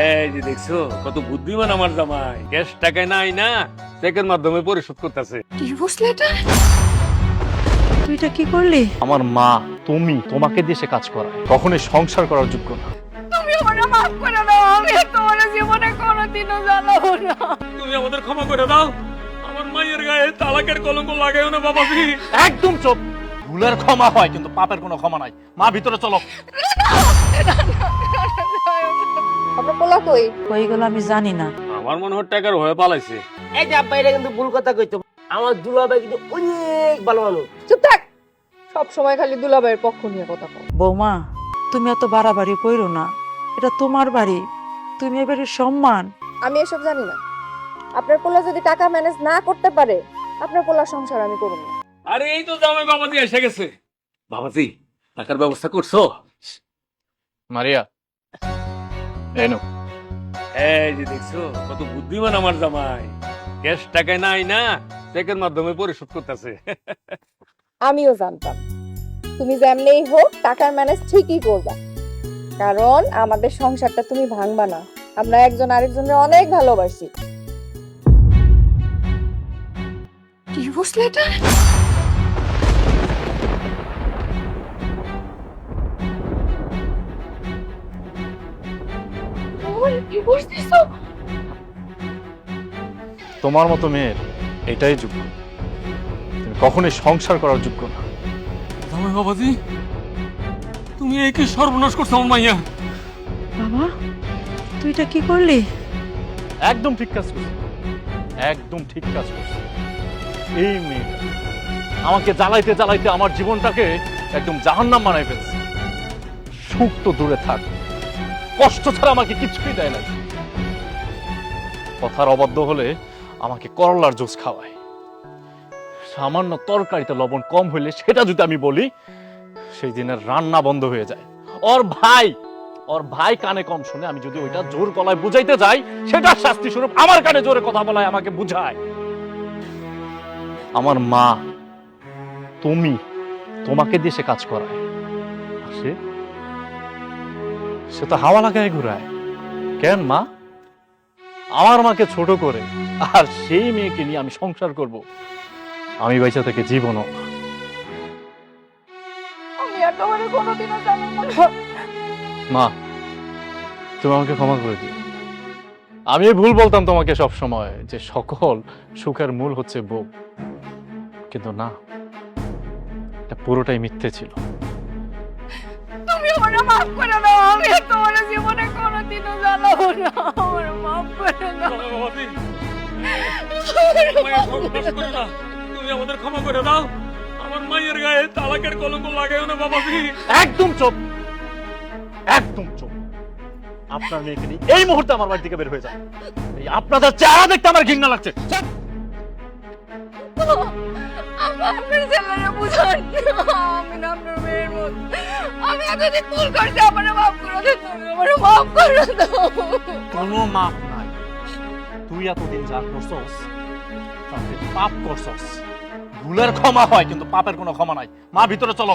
এই যে দেখছ কত বুদ্ধিমান আমার জামাই। ক্যাশ টাকায় নাই না চেকের মাধ্যমে পরিশোধ করতেছে। বুঝলে এটা তুই এটা কি করলি? আমার মা তুমি তোমাকে দিয়ে সে কাজ করায়। কখনোই সংসার করার যোগ্য না। তুমি আমার মাফ করে দাও আমি তোমার জীবনে কোনোদিনও জ্বালাবো না। তুমি আমাদের ক্ষমা করে দাও। আমার মায়ের গায়ে তালাকের কলঙ্ক লাগাইও না বাবাজি। একদম চুপ। ভুলের ক্ষমা হয় কিন্তু পাপের কোনো ক্ষমা নাই। মা ভিতরে চলো। আপনার পোলা কই? ওইগুলো আমি জানি না। আমার মনে হয় টাকার হয়ে পালাইছে। এই যে আব্বা এটা কিন্তু ভুল কথা কইতো আমার দুলাভাই কিন্তু অনেক ভালো মানুষ। চুপ থাক। সব সময় খালি দুলাভাইয়ের পক্ষ নিয়ে কথা কও বৌমা তুমি এত বাড়াবাড়ি কইরো না। এটা তোমার বাড়ি। তুমি এ বাড়ির সম্মান। আমি এসব জানি না। আপনার পোলা যদি টাকা ম্যানেজ না করতে পারে আপনার পোলার সংসার আমি করব না। আরে এই তো জামাই বাবাজি এসে গেছে। বাবাজি টাকার ব্যবস্থা করছ? মারিয়া এই নো এই যে দেখছ কত বুদ্ধিমান আমার জামাই। ক্যাশ টাকায় নাই না চেকের মাধ্যমে পরিশোধ করতেছে। আমিও জানতাম। তুমি যেমনেই হোক টাকার ম্যানেজ ঠিকই করবা। কারণ আমাদের সংসারটা তুমি ভাঙবা না। আমরা একজন আরেকজনের অনেক ভালোবাসি। কি বুঝলে তোমার মতো মেয়ের এটাই যোগ্য। তুমি কখনোই সংসার করার যোগ্য না। জামাই বাবাজি তুমি এই কি সর্বনাশ করছ আমার মাইয়া। বাবা তুই এটা কি করলি? একদম ঠিক কাজ করছে। একদম ঠিক কাজ করছে। এই মেয়ে আমাকে জ্বালাইতে জ্বালাইতে আমার জীবনটাকে একদম জাহান্নাম বানাই ফেলছে। সুখ তো দূরে থাক। কষ্ট ছাড়া আমাকে কিছুই দেয় না কথার অবাধ্য হলে আমাকে করলার জুস খাওয়ায়। সামান্য তরকারিতে লবণ কম হইলে সেটা যদি আমি বলি, সেই দিনের রান্না বন্ধ হয়ে যায়। ওর ভাই ওর ভাই কানে কম শুনে আমি যদি ওইটা জোর গলায় বুঝাইতে যাই, সেটা শাস্তি স্বরূপ আমার কানে জোরে কথা বলায় আমাকে বুঝায়। আমার মা, তুমি তোমাকে সে কাজ করায়। আর সে সে তো হাওয়া লাগায় ঘুরায়। কেন মা? আমার মাকে ছোট করে আর সেই মেয়েকে নিয়ে আমি সংসার করব। আমি বাইচা থেকে জীবনও মা তুমি আমাকে ক্ষমা করে দিও। আমি ভুল বলতাম তোমাকে সব সময় যে সকল সুখের মূল হচ্ছে বউ। কিন্তু না এটা পুরোটাই মিথ্যে ছিল। মাফ করে দাও আমি আর তোমার জীবনে কোনোদিনও জ্বালাবো না। আমার মাফ করে দাও। জামাই বাবাজি মায়ের সর্বনাশ করো না তুমি আমাদের ক্ষমা করে দাও। আমার মায়ের গায়ে তালাকের কলঙ্ক লাগাইও না বাবাজি একদম চুপ। একদম চুপ। আপনার মেয়েকে নিয়ে এই মুহূর্তে আমার বাড়ি থেকে বের হয়ে যায় আপনাদের চেহারা দেখতে আমার ঘৃণা লাগছে। আপনার ছেলেরা বুঝান। আমি না আপনার মেয়ের মত। আমি এতদিন ভুল করছি আমার মাফ করে তুমি আমার মাফ করে দাও। কোনো মাফ নাই। তুই এতদিন যা করছস তাতে পাপ করছস। ভুলের ক্ষমা হয় কিন্তু পাপের কোনো ক্ষমা নাই। মা ভিতরে চলো।